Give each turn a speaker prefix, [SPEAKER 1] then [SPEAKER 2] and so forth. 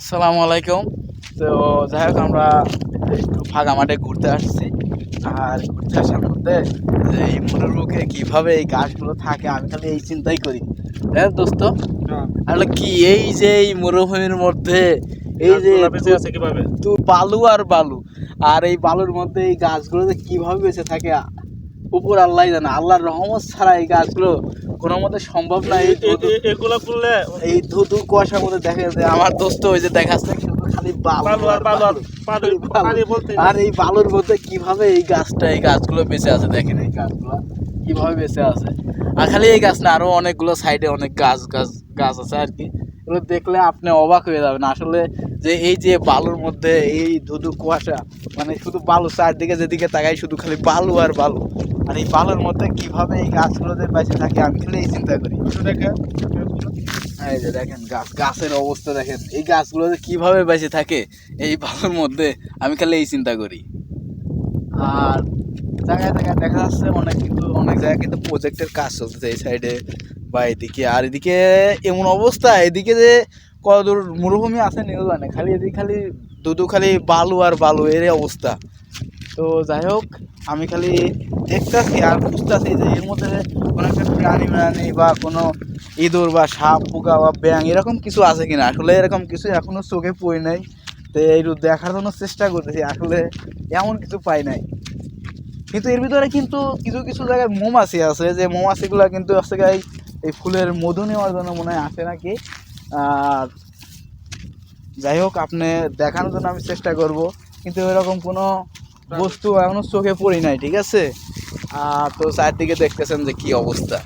[SPEAKER 1] আসসালামু আলাইকুম। তো যাই হোক আমরা একটু ফাঁকা মাঠে ঘুরতে আসছি। আর ঘুরতে আসার মধ্যে এই মরুকে কীভাবে এই গাছগুলো থাকে আমি খালি এই চিন্তাই করি। হ্যাঁ দোস্ত? আসলে কি এই যে এই মরুভূমির মধ্যে এই যে
[SPEAKER 2] বেঁচে
[SPEAKER 1] তো বালু আর বালু আর এই বালুর মধ্যে এই গাছগুলো যে কীভাবে বেঁচে থাকে উপর আল্লাহ জানে আল্লাহর রহমত ছাড়া এই গাছগুলো কোনো মতে সম্ভব না এই
[SPEAKER 2] এ- এ- করলে
[SPEAKER 1] এই ধুধু কুয়াশার মধ্যে দেখা যায় আমার দোস্ত ওই যে দেখাচ্ছে শুধু খালি বালু
[SPEAKER 2] আর বালু আর
[SPEAKER 1] এই বালুর মধ্যে কীভাবে এই গাছটা এই গাছগুলো বেঁচে আছে দেখেন এই গাছগুলো কীভাবে বেঁচে আছে। আর খালি এই গাছ না আরও অনেকগুলো সাইডে অনেক গাছ গাছ গাছ আছে আর কি। এগুলো দেখলে আপনি অবাক হয়ে যাবেন। আসলে যে এই যে বালুর মধ্যে এই ধুধু কুয়াশা মানে শুধু বালু চারদিকে যেদিকে তাকাই শুধু খালি বালু আর বালু। আর এই বালুর মধ্যে কীভাবে এই গাছগুলোতে বেঁচে থাকে আমি খালি এই চিন্তা করি।
[SPEAKER 2] দেখে
[SPEAKER 1] এই যে দেখেন গাছ গাছের অবস্থা দেখেন। এই গাছগুলো যে কীভাবে বেঁচে থাকে এই বালুর মধ্যে আমি খালি এই চিন্তা করি। আর জায়গায় জায়গায় দেখা যাচ্ছে অনেক কিন্তু অনেক জায়গায় কিন্তু প্রজেক্টের কাজ চলতেছে এই সাইডে বা এদিকে। আর এদিকে এমন অবস্থা এদিকে যে কতদূর মরুভূমি আছে নিউ জানে। খালি এদিকে খালি দুদু খালি বালু আর বালু এর অবস্থা। তো যাই হোক আমি খালি দেখতেছি আর বুঝতেছি যে এর মধ্যে কোনো একটা প্রাণী প্রাণী বা কোনো ইঁদুর বা সাপ, পোকা বা ব্যাং এরকম কিছু আছে কিনা? আসলে এরকম কিছু এখনও চোখে পড়ে নাই। তো এই দেখার জন্য চেষ্টা করতেছি, আসলে এমন কিছু পাই নাই। কিন্তু এর ভিতরে কিন্তু কিছু কিছু জায়গায় মৌমাছি আছে, যে মৌমাছিগুলো কিন্তু আছে গাই এই ফুলের মধু নেওয়ার জন্য মনে হয় আসে নাকি? আর যাই হোক, আপনি দেখানোর জন্য আমি চেষ্টা করব। কিন্তু এরকম কোনো বস্তু এখনও চোখে পড়ি নাই ঠিক আছে? তো চারদিকে দেখতেছেন যে কি অবস্থা।